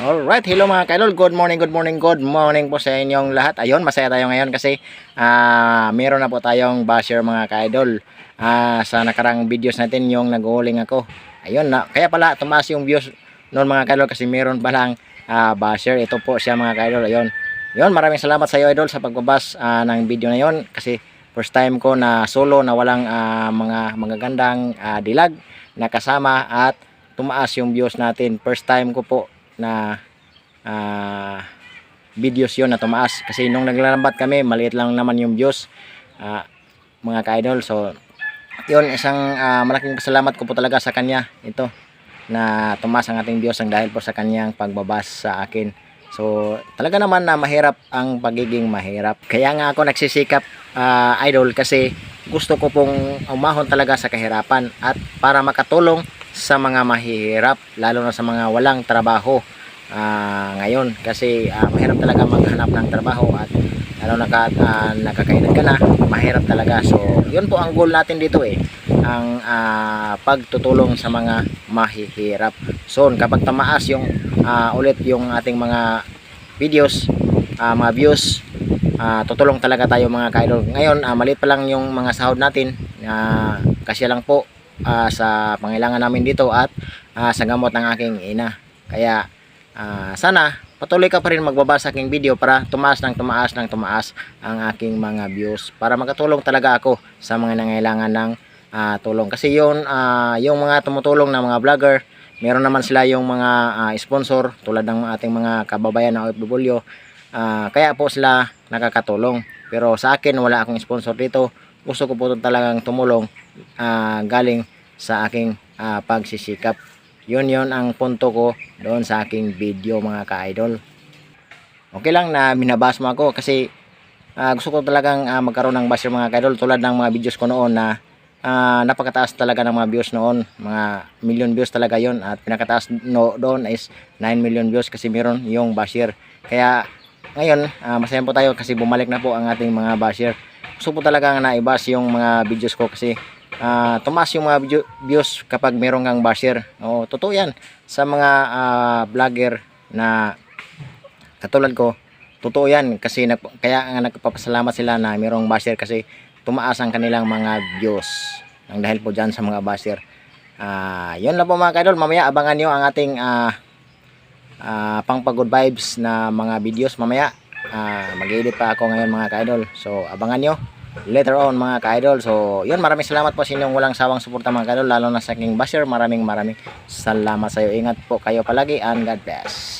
Alright, hello mga kaidol. Good morning, good morning, good morning po sa inyong lahat. Ayun, masaya tayo ngayon kasi ah meron na po tayong basher mga kaidol. Ah sa nakarang videos natin yung nag-uuling ako. Ayun na, kaya pala tumaas yung views noon mga kaidol kasi meron palang ah basher. Ito po siya mga kaidol. Ayun. Yun, maraming salamat sa iyo idol sa pagbabas ah, ng video na yon kasi first time ko na solo na walang ah, mga magagandang ah, dilag na kasama at tumaas yung views natin. First time ko po na ah, videos yon na tumaas. Kasi nung naglalambat kami maliit lang naman yung views ah, mga ka-idol. So yun isang ah, malaking pasalamat ko po talaga sa kanya ito na tumaas ang ating views ang dahil po sa kanyang pagbabas sa akin. So talaga naman na mahirap ang pagiging mahirap. Kaya nga ako nagsisikap ah, idol kasi gusto ko pong umahon talaga sa kahirapan at para makatulong sa mga mahihirap lalo na sa mga walang trabaho ah, ngayon. Kasi ah, mahirap talaga maghanap ng trabaho at lalo na ka, ah, nakakainan ka na mahirap talaga. So yun po ang goal natin dito eh. Ang ah, pagtutulong sa mga mahihirap. So kapag tamaas yung ah, ulit yung ating mga videos ah, mga views ah, tutulong talaga tayo mga kaidol. Ngayon ah, maliit pa lang yung mga sahod natin. Ah, kasi lang po ah, sa pangailangan namin dito at ah, sa gamot ng aking ina. Kaya ah, sana patuloy ka pa rin magbaba sa aking video para tumaas ng tumaas ng tumaas ang aking mga views para makatulong talaga ako sa mga nangailangan ng ah, tulong. Kasi yun ah, yung mga tumutulong na mga vlogger meron naman sila yung mga ah, sponsor tulad ng ating mga kababayan na OFW Ah, kaya po sila nakakatulong. Pero sa akin wala akong sponsor dito. Gusto ko po talagang tumulong ah, galing sa aking ah, pagsisikap yun yun ang punto ko doon sa aking video mga ka-idol. Okay lang na minabas mo ako kasi ah, gusto ko talagang ah, magkaroon ng basher mga ka-idol tulad ng mga videos ko noon na ah, napakataas talaga ng mga views noon. Mga million views talaga yon at pinakataas no, doon is 9 million views kasi meron yung basher kaya ngayon ah, masaya po tayo kasi bumalik na po ang ating mga basher gusto po talaga naibas yung mga videos ko kasi ah, tumaas yung mga views kapag meron kang basher. O totoo yan. Sa mga ah, vlogger na katulad ko totoo yan. Kasi nag, kaya nga nagpapasalamat sila na merong basher kasi tumaas ang kanilang mga views. Ang dahil po dyan sa mga basher. Ah yun lang po mga kaidol. Mamaya abangan nyo ang ating ah, ah, pang pagod vibes na mga videos mamaya. Ah, mag-edit pa ako ngayon mga ka-idol. So abangan nyo later on mga ka-idol. So yun maraming salamat po sa inyong walang sawang suporta mga ka-idol lalo na sa aking basher. Maraming maraming salamat sa iyo ingat po kayo palagi and God bless